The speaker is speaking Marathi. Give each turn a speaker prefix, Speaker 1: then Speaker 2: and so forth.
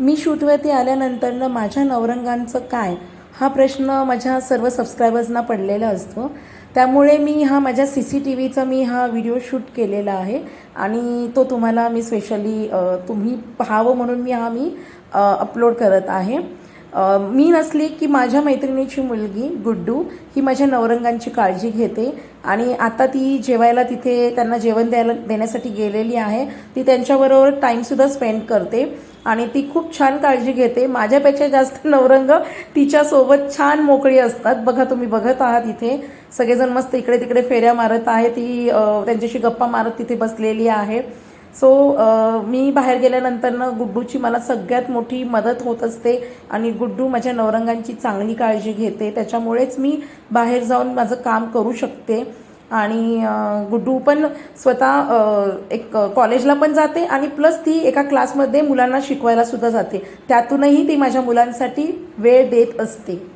Speaker 1: मी शूटवरती आल्यानंतरनं माझ्या नवरंगांचं काय हा प्रश्न माझ्या सर्व सबस्क्रायबर्सना पडलेला असतो. त्यामुळे मी हा माझ्या सी सी टी व्हीचा मी हा व्हिडिओ शूट केलेला आहे आणि तो तुम्हाला मी स्पेशली तुम्ही पाहावं म्हणून मी हा मी अपलोड करत आहे. मी नसली की माझ्या मैत्रिणीची मुलगी गुड्डू ही माझ्या नवरंगांची काळजी घेते आणि आता ती जेवायला तिथे त्यांना जेवण द्यायला देण्यासाठी गेलेली आहे. ती त्यांच्याबरोबर टाईमसुद्धा स्पेंड करते. आणि ती खूप छान काळजी घेते. माझ्यापेक्षा जास्त नवरंग तिच्यासोबत छान मोकळी असतात. बघा तुम्ही बघत आहात इथे. सगळेजण मस्त इकडे तिकडे फेऱ्या मारत आहे. ती त्यांच्याशी गप्पा मारत तिथे बसलेली आहे. सो मी बाहेर गेल्यानंतरनं गुड्डूची मला सगळ्यात मोठी मदत होत असते आणि गुड्डू माझ्या नवरंगांची चांगली काळजी घेते. त्याच्यामुळेच मी बाहेर जाऊन माझं काम करू शकते. आणि गुड्डू पण स्वतः एक कॉलेजला पण जाते आणि प्लस ती एका क्लासमध्ये मुलांना शिकवायला सुद्धा जाते. त्यातूनही ती माझ्या मुलांसाठी वेळ देत असते.